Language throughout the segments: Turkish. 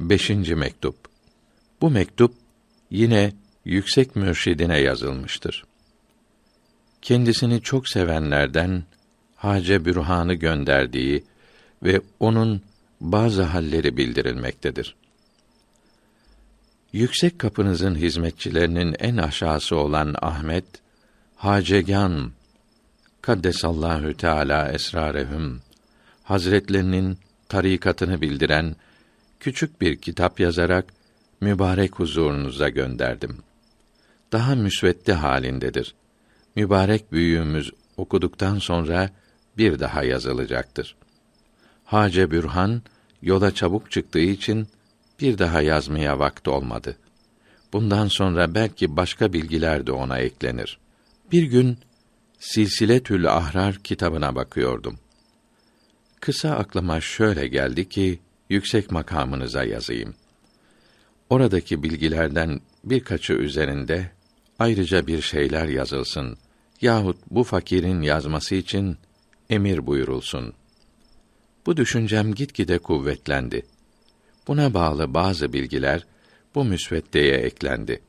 Beşinci mektup. Bu mektup yine yüksek mürşidine yazılmıştır. Kendisini çok sevenlerden Hace Bürhan'ı gönderdiği ve onun bazı halleri bildirilmektedir. Yüksek kapınızın hizmetçilerinin en aşağısı olan Ahmet, Hacegan Kaddesallahu Teala esrarehum Hazretlerinin tarikatını bildiren küçük bir kitap yazarak mübarek huzurunuza gönderdim. Daha müsvedde halindedir. Mübarek büyüğümüz okuduktan sonra bir daha yazılacaktır. Hace Bürhan yola çabuk çıktığı için bir daha yazmaya vakti olmadı. Bundan sonra belki başka bilgiler de ona eklenir. Bir gün Silsiletül Ahrar kitabına bakıyordum. Kısa aklıma şöyle geldi ki yüksek makamınıza yazayım. Oradaki bilgilerden birkaçı üzerinde ayrıca bir şeyler yazılsın yahut bu fakirin yazması için emir buyurulsun. Bu düşüncem gitgide kuvvetlendi. Buna bağlı bazı bilgiler bu müsveddeye eklendi.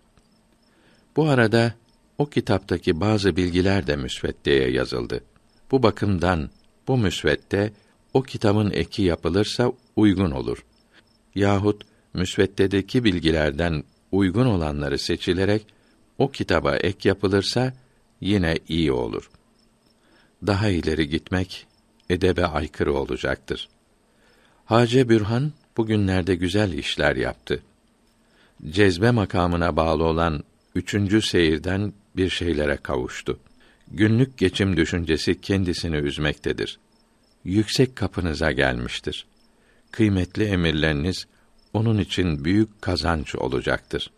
Bu arada o kitaptaki bazı bilgiler de müsveddeye yazıldı. Bu bakımdan bu müsvedde o kitabın eki yapılırsa uygun olur. Yahut müsveddedeki bilgilerden uygun olanları seçilerek o kitaba ek yapılırsa yine iyi olur. Daha ileri gitmek edebe aykırı olacaktır. Hace Bürhan bugünlerde güzel işler yaptı. Cezbe makamına bağlı olan üçüncü seyirden bir şeylere kavuştu. Günlük geçim düşüncesi kendisini üzmektedir. Yüksek kapınıza gelmiştir. Kıymetli emirleriniz onun için büyük kazanç olacaktır.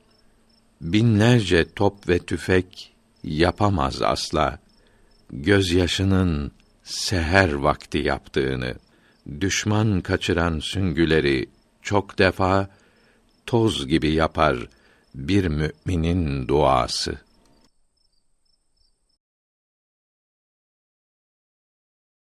Binlerce top ve tüfek yapamaz asla gözyaşının seher vakti yaptığını düşman kaçıran süngüleri çok defa toz gibi yapar bir müminin duası.